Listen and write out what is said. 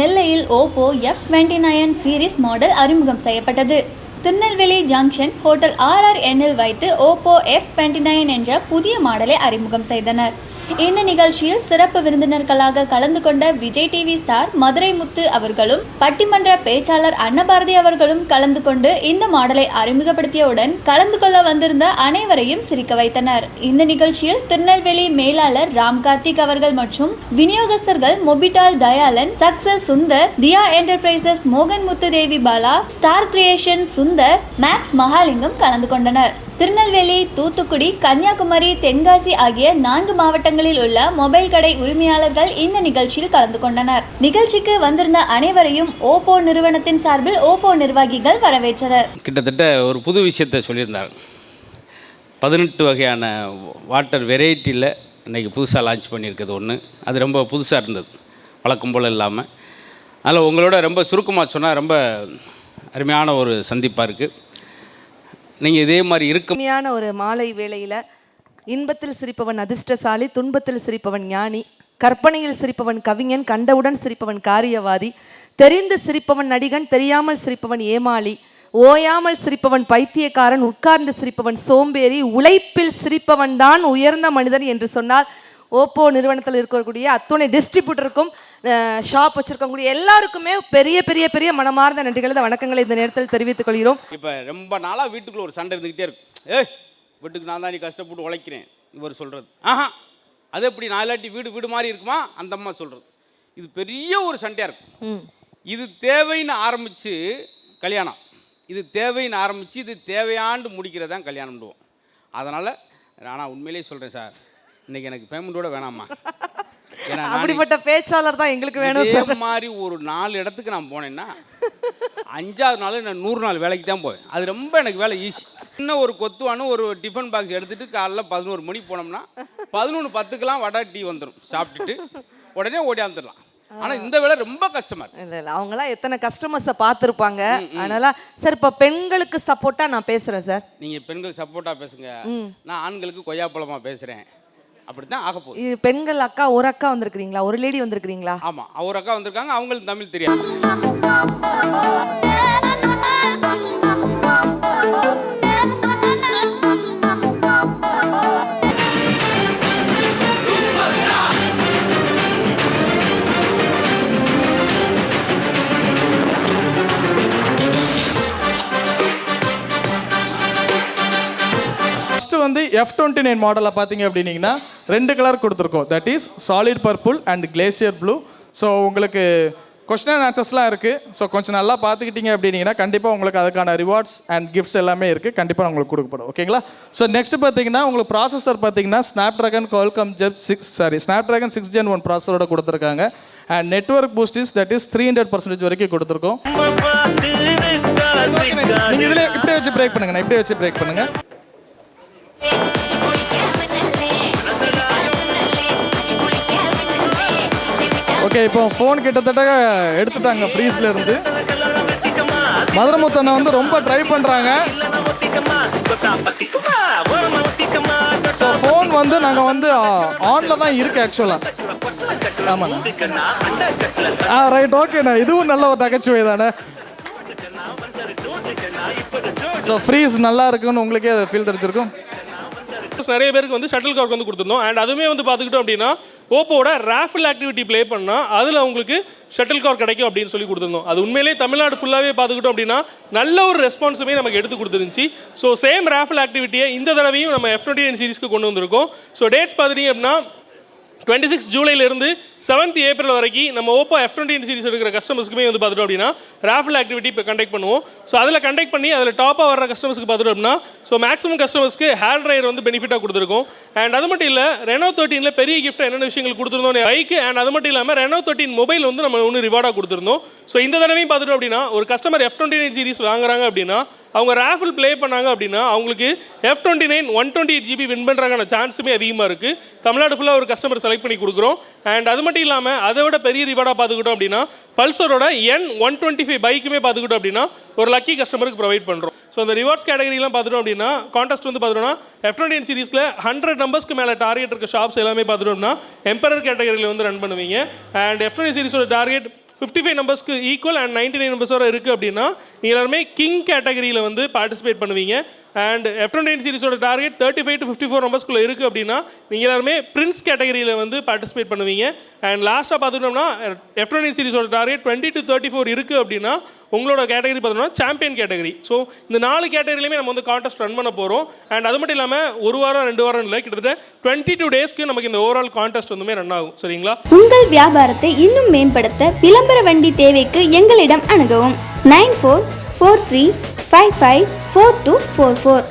நெல்லையில் Oppo F twenty nine series model அறிமுகம் செய்யப்பட்டது. திருநெல்வேலி ஜங்ஷன் ஹோட்டல் ஆர்ஆர் எண்ணில் வைத்து ஓப்போ எஃப் டுவெண்ட்டி நைன் என்ற புதிய மாடலை அறிமுகம் செய்தனர். இந்த நிகழ்ச்சியில் சிறப்பு விருந்தினர்களாக கலந்து கொண்ட விஜய் டிவி ஸ்டார் மதுரை முத்து அவர்களும் பட்டிமன்ற பேச்சாளர் அன்னபாரதி அவர்களும் கலந்து கொண்டு இந்த மாடலை அறிமுகப்படுத்தியவுடன் கலந்து கொள்ள வந்திருந்த அனைவரையும் சிரிக்க வைத்தனர். இந்த நிகழ்ச்சியில் திருநெல்வேலி மேலாளர் ராம் கார்த்திக் அவர்கள் மற்றும் விநியோகஸ்தர்கள் மொபிட்டால் தயாலன் சக்சஸ் சுந்தர் தியா என்டர்பிரைசஸ் மோகன் Muthu Devi Bala star creation Sundar Max Mahalingam கலந்து கொண்டனர். திருநெல்வேலி தூத்துக்குடி கன்னியாகுமரி தென்காசி ஆகிய நான்கு மாவட்டங்களில் உள்ள மொபைல் கடை உரிமையாளர்கள் இந்த நிகழ்ச்சியில் கலந்து கொண்டனர். நிகழ்ச்சிக்கு வந்திருந்த அனைவரையும் ஓப்போ நிறுவனத்தின் சார்பில் ஓப்போ நிர்வாகிகள் வரவேற்றனர். கிட்டத்தட்ட ஒரு புது விஷயத்தை சொல்லியிருந்தார் பதினெட்டு வகையான வாட்டர் வெரைட்டியில் இன்றைக்கி புதுசாக லான்ச் பண்ணியிருக்கிறது ஒன்று அது ரொம்ப புதுசாக இருந்தது. வழக்கம் போல் இல்லாமல் அதில் உங்களோட ரொம்ப சுருக்கமாக சொன்னால் ரொம்ப அருமையான ஒரு சந்திப்பாக இருக்குது நீங்கள் இதே மாதிரி இருக்க ஒரு மாலை வேளையில் இன்பத்தில் சிரிப்பவன் அதிர்ஷ்டசாலி துன்பத்தில் சிரிப்பவன் ஞானி கற்பனையில் சிரிப்பவன் கவிஞன் கண்டவுடன் சிரிப்பவன் காரியவாதி தெரிந்து சிரிப்பவன் நடிகன் தெரியாமல் சிரிப்பவன் ஏமாளி ஓயாமல் சிரிப்பவன் பைத்தியக்காரன் உட்கார்ந்து சிரிப்பவன் சோம்பேறி உழைப்பில் சிரிப்பவன் தான் உயர்ந்த மனிதன் என்று சொன்னால் ஓப்போ நிறுவனத்தில் இருக்கக்கூடிய அத்துணை டிஸ்ட்ரிபியூட்டருக்கும் ஷாப் வச்சிருக்கக்கூடிய எல்லாருக்குமே பெரிய பெரிய பெரிய மனமார்ந்த நன்றிகளது வணக்கங்களை இந்த நேரத்தில் தெரிவித்துக் கொள்கிறோம். இப்போ ரொம்ப நாளாக வீட்டுக்குள்ளே ஒரு சண்டை இருந்துக்கிட்டே இருக்கும் ஏய் வீட்டுக்கு நான் தான் நீ கஷ்டப்பட்டு உழைக்கிறேன் இவர் சொல்கிறது ஆஹா அது எப்படி நான் இல்லாட்டி வீடு வீடு மாதிரி இருக்குமா? அந்த அம்மா சொல்கிறது இது பெரிய ஒரு சண்டையாக இருக்கும் இது தேவைன்னு ஆரம்பித்து கல்யாணம். இது தேவைன்னு ஆரம்பித்து இது தேவையாண்டு முடிக்கிறது தான் கல்யாணம்டுவோம் அதனால் ஆனால் உண்மையிலேயே சொல்கிறேன் சார். இன்னைக்கு எனக்கு பேமெண்ட்டோட வேணாம்மா. நான் அப்படிப்பட்ட பேச்சாளர் தான் எங்களுக்கு வேணும் சார். மாதிரி ஒரு நாலு இடத்துக்கு நான் போனேன்னா அஞ்சாவது நாள் நான் நூறு நாள் வேலைக்கு தான் போவேன். அது ரொம்ப எனக்கு வேலை ஈஸி இன்னும் ஒரு கொத்துவானு ஒரு டிஃபன் பாக்ஸ் எடுத்துட்டு காலைல பதினோரு மணிக்கு போனோம்னா பதினொன்று பத்துக்கெல்லாம் வடை டீ வந்துடும் சாப்பிட்டுட்டு உடனே ஓடியாந்துடலாம் ஆனால் இந்த வேலை ரொம்ப இருக்கு. இல்ல இல்ல அவங்களாம் எத்தனை கஸ்டமர்ஸை பார்த்துருப்பாங்க. அதனால சார் இப்போ பெண்களுக்கு சப்போர்ட்டா நான் பேசுறேன் சார். நீங்கள் பெண்கள் சப்போர்ட்டாக பேசுங்க. நான் ஆண்களுக்கு கொய்யாப்பழமாக பேசுகிறேன் அப்படி தான் ஆக போகுது. இது பெண்கள் அக்கா ஒரு அக்கா வந்திருக்கிறீங்களா? ஒரு லேடி வந்திருக்கிறீங்களா? ஆமாம் அவர் அக்கா வந்திருக்காங்க அவங்களுக்கு தமிழ் தெரியாது. வந்து எஃப் டுவெண்ட்டி நைன் மாடலில் பார்த்தீங்க அப்படின்னீங்கன்னா ரெண்டு கலர் கொடுத்துருக்கோம். That is solid purple and glacier blue so உங்களுக்கு கொஸ்டின் அண்ட் ஆன்சர்ஸ்லாம் இருக்குது ஸோ கொஞ்சம் நல்லா பார்த்துக்கிட்டீங்க அப்படின்னீங்கன்னா கண்டிப்பாக உங்களுக்கு அதுக்கான ரிவார்ட்ஸ் அண்ட் கிஃப்ட்ஸ் எல்லாமே இருக்குது கண்டிப்பாக உங்களுக்கு கொடுக்கப்படும். ஓகேங்களா ஸோ நெக்ஸ்ட் பார்த்தீங்கன்னா உங்களுக்கு ப்ராசஸர் பார்த்தீங்கன்னா Snapdragon Qualcomm gen six sorry Snapdragon six gen one ப்ராசஸரோட கொடுத்துருக்காங்க and network boost is that is three hundred percentage வரைக்கும் கொடுத்துருக்கோம். நீங்கள் இதில் இப்படி வச்சு பிரேக் பண்ணுங்க. நான் இப்படி வச்சு பிரேக் பண்ணுங்க. ஓகே இப்போ ஃபோன் கிட்டத்தட்ட எடுத்துட்டாங்க ஃப்ரீஸ்ல இருந்து. மதுரமுத்தனை வந்து ரொம்ப ட்ரை பண்ணுறாங்க ஸோ ஃபோன் வந்து நாங்கள் வந்து ஆனில் தான் இருக்கு ஆக்சுவலாக ஆமாண்ணா. ஆ ரைட் ஓகேண்ணா இதுவும் நல்ல ஒரு நகைச்சுவை தானே. ஸோ ஃப்ரீஸ் நல்லா இருக்குன்னு உங்களுக்கே ஃபீல் தெரிஞ்சிருக்கும். நிறைய பேருக்கு வந்து ஷட்டில் கார்க் வந்து கொடுத்துருந்தோம். அண்ட் அதுவுமே வந்து பார்த்துக்கிட்டோம் அப்படின்னா ஓப்போட ரேஃபில் ஆக்டிவிட்டி ப்ளே பண்ணால் அதில் உங்களுக்கு ஷட்டில் கார் கிடைக்கும் அப்படின்னு சொல்லி கொடுத்துருந்தோம். அது உண்மையிலேயே தமிழ்நாடு ஃபுல்லாகவே பார்த்துக்கிட்டோம் அப்படின்னா நல்ல ஒரு ரெஸ்பான்ஸுமே நமக்கு எடுத்து கொடுத்துருந்துச்சு. ஸோ சேம் ரேஃபில் ஆக்டிவிட்டியை இந்த தடவையும் நம்ம எஃப் டுவெண்ட்டி நைன் சீரிஸ்க்கு கொண்டு வந்திருக்கோம். ஸோ டேட்ஸ் பார்த்துட்டீங்க அப்படின்னா டுவெண்ட்டி சிக்ஸ் ஜூலைலேருந்து செவன்த் ஏப்ரல் வரைக்கும் நம்ம ஓப்போ எஃப் டுவெண்ட்டி சீரிஸ் எடுக்கிற கஸ்டமர்ஸ்க்குமே வந்து பார்த்துட்டோம் அப்படின்னா ராஃபில் ஆக்டிவிட்டி இப்போ கண்டக்ட் பண்ணுவோம். ஸோ அதில் கண்டக்ட் பண்ணி அதில் டாப்பாக வர கஸ்டமர்ஸ்க்கு பார்த்துட்டோம் அப்படின்னா ஸோ மேக்ஸிமம் கஸ்டமர்ஸ்க்கு ஹேர் ட்ரையர் வந்து பெனிஃபிட்டாக கொடுத்துருக்கோம். அண்ட் அது மட்டும் இல்லை ரெனோ தேர்ட்டீனில் பெரிய கிஃப்ட் என்னென்ன விஷயங்கள் கொடுத்துருந்தோம் பைக்கு அண்ட் அது மட்டும் இல்லாமல் ரெனோ தேர்ட்டின் மொபைல் வந்து நம்ம ஒன்று ரிவார்டாக கொடுத்துருந்தோம். ஸோ இந்த தடவையும் பார்த்துட்டோம் அப்படின்னா ஒரு customer F twenty nine series வாங்குறாங்க அப்படின்னா அவங்க ரேஃபில் ப்ளே பண்ணாங்க அப்படின்னா அவங்களுக்கு F twenty nine one twenty eight GB win பண்ணுறாங்க சான்ஸுமே அதிகமாக இருக்குது தமிழ்நாடு ஃபுல்லாக ஒரு கஸ்டமர் செலக்ட் பண்ணி கொடுக்குறோம். அண்ட் அது மட்டும் இல்லாமல் அதை விட பெரிய ரிவார்டாக பார்த்துக்கிட்டோம் அப்படின்னா பல்சரோட என் ஒன் டுவெண்ட்டி ஃபைவ் பைக்குமே பார்த்துக்கிட்டோம் அப்படின்னா ஒரு லக்கி கஸ்டமருக்கு ப்ரொவைட் பண்ணுறோம் ஸோ அந்த ரிவார்ட்ஸ் கேட்டகரிலாம் பார்த்துட்டோம் அப்படின்னா கான்டெஸ்ட் வந்து பார்த்துட்டோம்னா எஃப் டுவெண்ட்டி சீரிஸில் ஹண்ட்ரட் நம்பர்ஸ்க்கு மேலே டார்கெட் இருக்க ஷாப்ஸ் எல்லாமே பார்த்துட்டோம்னா எம்பரர் கேட்டகரியில் வந்து ரன் பண்ணுவீங்க. அண்ட் எஃப் டுவெண்ட்டி சீரிஸோட target fifty five நம்பர்ஸ்க்கு equal and ninety nine numbers வரை இருக்குது அப்படின்னா நீங்கள் எல்லாருமே கிங் கேட்டகரியில் வந்து பார்ட்டிசிபேட் பண்ணுவீங்க. And F twenty சீரிஸோட target thirty five to fifty four நம்பர்ஸ்க்குள்ளே இருக்குது அப்படின்னா நீங்கள் எல்லாருமே பிரின்ஸ் கேட்டகரியில் வந்து பார்ட்டிசிபேட் பண்ணுவீங்க. அண்ட் லாஸ்ட்டாக பார்த்துக்கிட்டோம்னா F twenty சீரிஸோட target twenty to thirty four இருக்குது அப்படின்னா உங்களோட கேட்டகரி பார்த்தோம்னா சாம்பியன் கேட்டகரி ஸோ இந்த நாலு கேட்டகரியிலுமே நம்ம வந்து கான்டெஸ்ட் ரன் பண்ண போகிறோம் அண்ட் அது மட்டும் இல்லாமல் ஒரு வாரம் ரெண்டு வாரம் இல்லை கிட்டத்தட்ட டுவெண்ட்டி டூ டேஸ்க்கு நமக்கு இந்த ஓவரால் கான்டெஸ்ட் வந்துமே ரன் ஆகும். சரிங்களா? உங்கள் வியாபாரத்தை இன்னும் மேம்படுத்த விளம்பர வண்டி தேவைக்கு எங்களிடம் அணுகவும். Nine four four three five five four two four four.